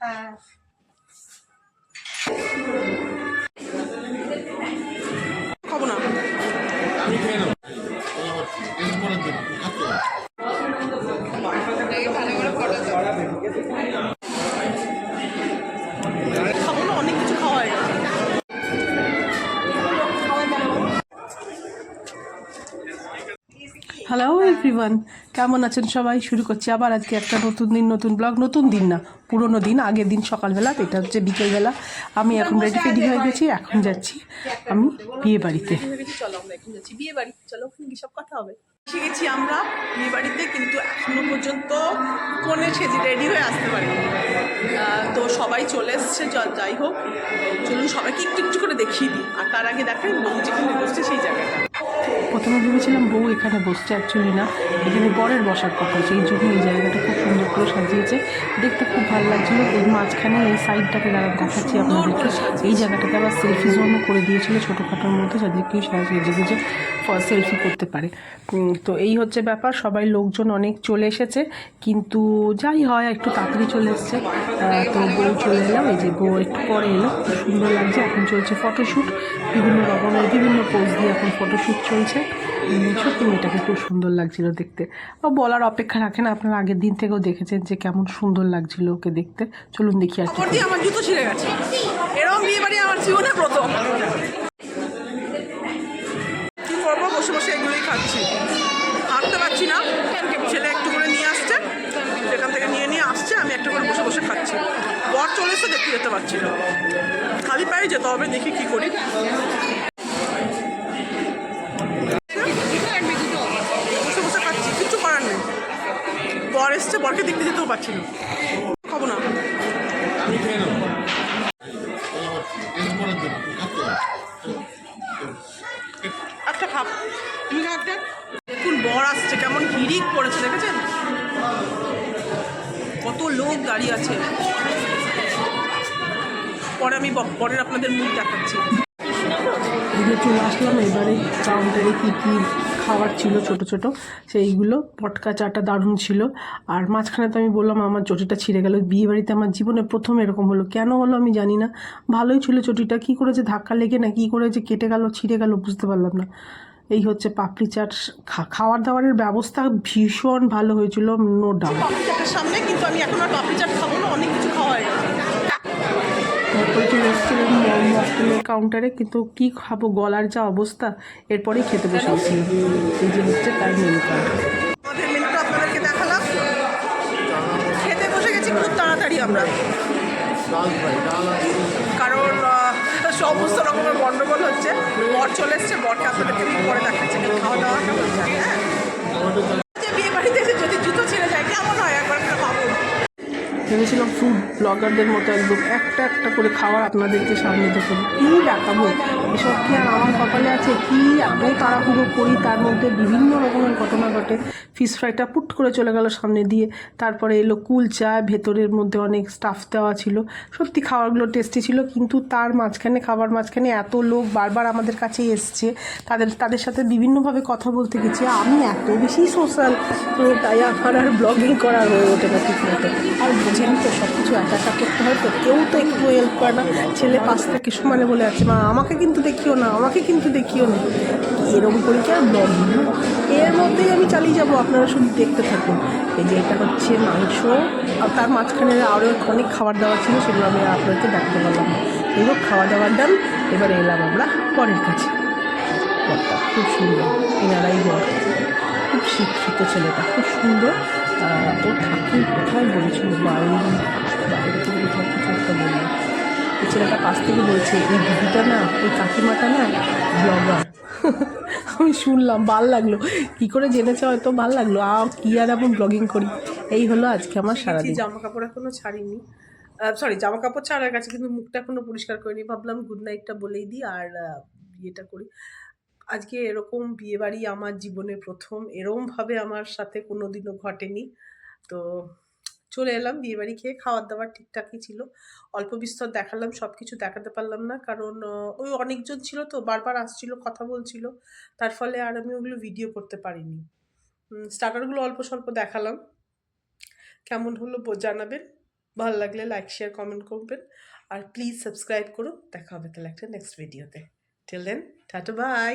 হ্যাঁ। খেয়ে নেব এই আবার টেস্ট হ্যালো এভরিওয়ান কেমন আছেন সবাই? শুরু করছি আবার আজকে একটা নতুন দিন নতুন ব্লগ নতুন দিন না পুরোনো দিন আগের দিন সকালবেলা এটা হচ্ছে বিকেলবেলা। আমি এখন রেডি ফেডি হয়ে গেছি এখন যাচ্ছি আমি বিয়ে বাড়িতে। চলো আমরা এখন যাচ্ছি। বিয়ে বাড়ি চলো ওখানে কি সব কথা হবে? এসে গেছি আমরা বিয়ে বাড়িতে কিন্তু এখনও পর্যন্ত কোনে সেজে রেডি হয়ে আসতে পারিনি। তো সবাই চলে এসছে যাই হোক। চলুন সবাইকে একটু একটু করে দেখিয়ে দিই। আর তার আগে দেখাই বউ যেখানে বসছে সেই জায়গাটা। প্রথমে ভেবেছিলাম বউ এখানে বসছে অ্যাকচুয়ালি না। এখানে পরের বসার কথা, সেই জন্য এই জায়গাটা খুব সুন্দর করে সাজিয়েছে। দেখতে খুব ভালো লাগছিল। এই মাঝখানে এই সাইডটাকে দেখাচ্ছি আপনাদেরকে। এই জায়গাটাতে আবার সেলফি জোনও করে দিয়েছিল ছোটোখাটোর মধ্যে কেউ সাজিয়ে যে সেলফি করতে পারে। তো এই হচ্ছে ব্যাপার। সবাই লোকজন অনেক চলে এসেছে। কিন্তু যাই হয়, একটু তাড়াতাড়ি চলে এসছে। তো বউ চলে এলাম এই যে বউ একটু পরে এলো। খুব সুন্দর লাগছে। এখন চলছে ফটোশ্যুট বিভিন্ন রকমের বিভিন্ন পোজ দিয়ে এখন ফটোশ্যুট চলছে। সত্যি মেয়েটাকে খুব সুন্দর লাগছিল দেখতে। ও বলার অপেক্ষা রাখে না, আপনারা আগের দিন থেকেও দেখেছেন যে কেমন সুন্দর লাগছিল ওকে দেখতে। চলুন দেখি আর কি আমার জুতো ছিঁড়ে গেছে। এরকম বিয়ে বাড়ি আমার জীবনে প্রথম। কি করব? বসে বসে এগুলোই খাচ্ছি। হাঁটতে পারছি না। ছেলে একটু করে নিয়ে আসছে। সেখান থেকে নিয়ে নিয়ে আসছে, আমি একটা করে বসে বসে খাচ্ছি। বর চলে এসে দেখতে যেতে পারছি না। খালি পায়ে যেতে হবে, দেখি কি করি। বর এসছে বরকে দেখতে যেতেও পারছি না। খাব না। একটা খাপ তুমি খাপ দেখুন বর আসছে কেমন হিড়িক পড়েছে দেখেছেন? কত লোক দাঁড়িয়ে আছে। পরে আমি পরের আপনাদের মুখ দেখাচ্ছি। চলে আসলাম এবারে কাউন্টারে কী কী খাবার ছিল ছোট ছোট, সেইগুলো পটকা চাটা দারুণ ছিল। আর মাঝখানে তো আমি বললাম আমার চটিটা ছিঁড়ে গেল। বিয়ে বাড়িতে আমার জীবনে প্রথম এরকম হলো। কেন হলো আমি জানি না। ভালোই ছিল চটিটা। কী করেছে ধাক্কা লেগে না, কী করেছে কেটে গেল, ছিঁড়ে গেল বুঝতে পারলাম না। এই হচ্ছে পাপড়ি চাট। খাওয়ার দাওয়ারের ব্যবস্থা ভীষণ ভালো হয়েছিল নো ডাউট সামনে কিন্তু আমি এখন আর পাপড়ি চাট খাব না, অনেক কিছু খাওয়া হয়ে কাউন্টারে কিন্তু কি খাব, গলার যা অবস্থা, এরপরেই খেতে বসে গেছিলাম এই যে হচ্ছে তার মেনু কার্ড খেতে বসে গেছি খুব তাড়াতাড়ি আমরা। কারণ সমস্ত রকমের গন্ডগোল হচ্ছে। বর চলে এসছে, বরকে আপনাদেরকে পরে দেখাচ্ছে। খাওয়া দাওয়া হ্যাঁ। ভেবেছিলাম ফুড ব্লগারদের মতো একদম একটা একটা করে খাবার আপনাদেরকে সামনে দেখুন কী দেখাবো? এসব কি আর আমার কপালে আছে? কি এত তাড়াহুড়ো করি? তার মধ্যে বিভিন্ন রকমের ঘটনা ঘটে। ফিশ ফ্রাইটা পুট করে চলে গেল সামনে দিয়ে। তারপরে এলো কুল চা, ভেতরের মধ্যে অনেক স্টাফ দেওয়া ছিল। সত্যি খাবারগুলো টেস্টি ছিল, কিন্তু তার মাঝখানে, খাবার মাঝখানে এত লোক বারবার আমাদের কাছে এসছে। তাদের তাদের সাথে বিভিন্নভাবে কথা বলতে গেছি। আমি এত বেশি সোশ্যাল তাই আমার আর ব্লগিং করা হয়ে ওঠে না ঠিক মতো। আর বুঝেন তো সব কিছু একা একা করতে হয়, তো কেউ তো একটু হেল্প করে না। ছেলে পাশ থেকে সমানে বলে আছে, মা, আমাকে কিন্তু দেখিও না, আমাকে কিন্তু দেখিও না। এরকম করে কি আর ব্লগিং এর মধ্যেই আমি চালিয়ে যাব, আপনারা শুধু দেখতে থাকুন। এই যে এটা হচ্ছে মাংস, আর তার মাঝখানে আরও অনেক খাবার দাবার ছিল, সেগুলো আমি আপনাদেরকে দেখাতে পারলাম এগুলো খাওয়া দাওয়ার ডান, এবারে এলাম আমরা পরের কাছে। খুব সুন্দর, এনারাই বর। খুব শিক্ষিত ছেলেটা, খুব সুন্দর। ও থাকে কোথায় বলেছিল বাইরে বাইরে থেকে কোথাও কিছু একটা বলল এই ছেলেটা কাছ থেকে বলছে এই দিদিটা না এই কাকিমাটা না ব্লগার আমি শুনলাম ভালো লাগল। কি করে জেনেছে হয়তো ভালো লাগল? আ কি আর এমন ব্লগিং করি? এই হলো আজকে আমার সারাদিন। জামা কাপড় এখনও ছাড়িনি। সরি জামা কাপড় ছাড়ার কাছে কিন্তু মুখটা এখনও পরিষ্কার করিনি। ভাবলাম গুড নাইটটা বলেই দিই আর ইয়েটা করি। আজকে এরকম বিয়েবাড়ি আমার জীবনে প্রথম। এরমভাবে আমার সাথে কোনো দিনও ঘটেনি। তো চলে এলাম, বিয়েবাড়ি খেয়ে খাওয়ার দাওয়ার ঠিকঠাকই ছিল। অল্প বিস্তর দেখালাম সব কিছু দেখাতে পারলাম না। কারণ ওই অনেকজন ছিল তো, বারবার আসছিল, কথা বলছিল। তার ফলে আর আমি ওগুলো ভিডিও করতে পারিনি। স্টার্টারগুলো অল্প স্বল্প দেখালাম। কেমন হলো জানাবেন। ভালো লাগলে লাইক শেয়ার কমেন্ট করবেন। আর প্লিজ সাবস্ক্রাইব করুন। দেখা হবে তাহলে একটা নেক্সট ভিডিওতে টিল দেন টাটা বাই